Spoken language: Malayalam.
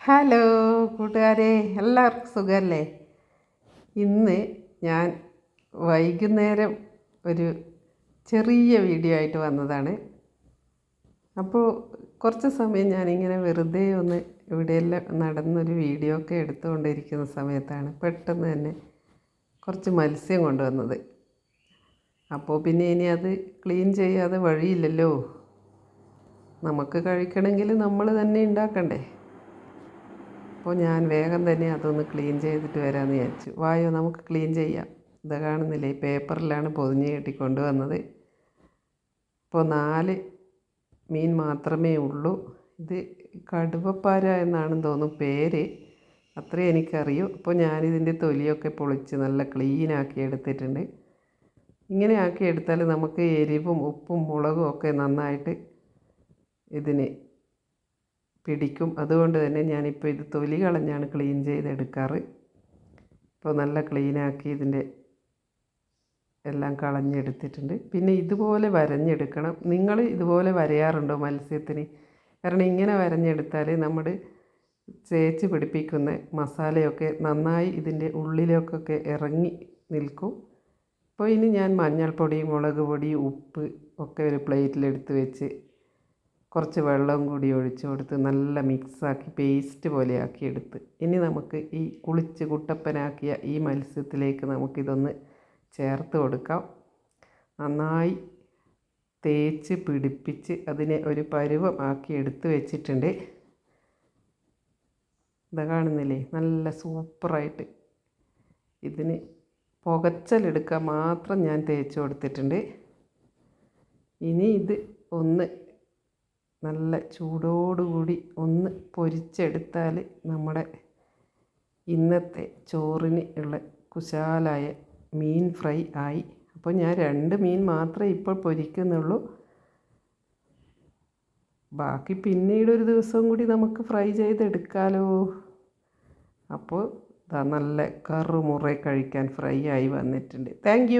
ഹലോ കൂട്ടുകാരെ എല്ലാവർക്കും സുഖമല്ലേ? ഇന്ന് ഞാൻ വൈകുന്നേരം ഒരു ചെറിയ വീഡിയോ ആയിട്ട് വന്നതാണ്. അപ്പോൾ കുറച്ച് സമയം ഞാനിങ്ങനെ വെറുതെ ഒന്ന് ഇവിടെയെല്ലാം നടന്നൊരു വീഡിയോ ഒക്കെ എടുത്തുകൊണ്ടിരിക്കുന്ന സമയത്താണ് പെട്ടെന്ന് തന്നെ കുറച്ച് മത്സ്യം കൊണ്ടുവന്നത്. അപ്പോൾ പിന്നെ ഇനി അത് ക്ലീൻ ചെയ്യാതെ വഴിയില്ലല്ലോ. നമുക്ക് കഴിക്കണമെങ്കിൽ നമ്മൾ തന്നെ ഉണ്ടാക്കണ്ടേ? അപ്പോൾ ഞാൻ വേഗം തന്നെ അതൊന്ന് ക്ലീൻ ചെയ്തിട്ട് വരാമെന്ന് വിചാരിച്ചു. വായോ നമുക്ക് ക്ലീൻ ചെയ്യാം. ഇത് കാണുന്നില്ലേ ഈ പേപ്പറിലാണ് പൊതിഞ്ഞ് കെട്ടി കൊണ്ടുവന്നത്. ഇപ്പോൾ നാല് മീൻ മാത്രമേ ഉള്ളൂ. ഇത് കടുവപ്പാര എന്നാണെന്ന് തോന്നുന്നു പേര്. അത്രേ എനിക്കറിയൂ. അപ്പോൾ ഞാനിതിന്റെ തൊലിയൊക്കെ പൊളിച്ച് നല്ല ക്ലീനാക്കി എടുത്തിട്ടുണ്ട്. ഇങ്ങനെ ആക്കി എടുത്താൽ നമുക്ക് എരിവും ഉപ്പും മുളകും ഒക്കെ നന്നായിട്ട് ഇതിന് പിടിക്കും. അതുകൊണ്ട് തന്നെ ഞാനിപ്പോൾ ഇത് തൊലി കളഞ്ഞാണ് ക്ലീൻ ചെയ്തെടുക്കാറ്. ഇപ്പോൾ നല്ല ക്ലീനാക്കി ഇതിന്റെ എല്ലാം കളഞ്ഞെടുത്തിട്ടുണ്ട്. പിന്നെ ഇതുപോലെ വരഞ്ഞെടുക്കണം. നിങ്ങൾ ഇതുപോലെ വരയാറുണ്ടോ മത്സ്യത്തിന്? കാരണം ഇങ്ങനെ വരഞ്ഞെടുത്താൽ നമ്മൾ ചേച്ച് പിടിപ്പിക്കുന്ന മസാലയൊക്കെ നന്നായി ഇതിന്റെ ഉള്ളിലേക്കൊക്കെ ഇറങ്ങി നിൽക്കും. അപ്പോൾ ഇനി ഞാൻ മഞ്ഞൾപ്പൊടി മുളക് പൊടി ഉപ്പ് ഒക്കെ ഒരു പ്ലേറ്റിലെടുത്ത് വെച്ച് കുറച്ച് വെള്ളം കൂടി ഒഴിച്ചു കൊടുത്ത് നല്ല മിക്സാക്കി പേസ്റ്റ് പോലെ ആക്കിയെടുത്ത് ഇനി നമുക്ക് ഈ കുളിച്ച് കുട്ടപ്പനാക്കിയ ഈ മത്സ്യത്തിലേക്ക് നമുക്കിതൊന്ന് ചേർത്ത് കൊടുക്കാം. നന്നായി തേച്ച് പിടിപ്പിച്ച് അതിനെ ഒരു പരുവം ആക്കി എടുത്ത് വെച്ചിട്ടുണ്ട്. ഇതാ കാണുന്നില്ലേ? നല്ല സൂപ്പറായിട്ട്. ഇതിന് പുകച്ചലെടുക്കാൻ മാത്രം ഞാൻ തേച്ച് കൊടുത്തിട്ടുണ്ട്. ഇനി ഇത് ഒന്ന് നല്ല ചൂടോടുകൂടി ഒന്ന് പൊരിച്ചെടുത്താൽ നമ്മുടെ ഇന്നത്തെ ചോറിന് ഉള്ള കുശാലായ മീൻ ഫ്രൈ ആയി. അപ്പോൾ ഞാൻ രണ്ട് മീൻ മാത്രമേ ഇപ്പോൾ പൊരിക്കുന്നുള്ളൂ. ബാക്കി പിന്നീട് ഒരു ദിവസം കൂടി നമുക്ക് ഫ്രൈ ചെയ്തെടുക്കാലോ. അപ്പോൾ നല്ല കറുമുറ കഴിക്കാൻ ഫ്രൈ ആയി വന്നിട്ടുണ്ട്. താങ്ക്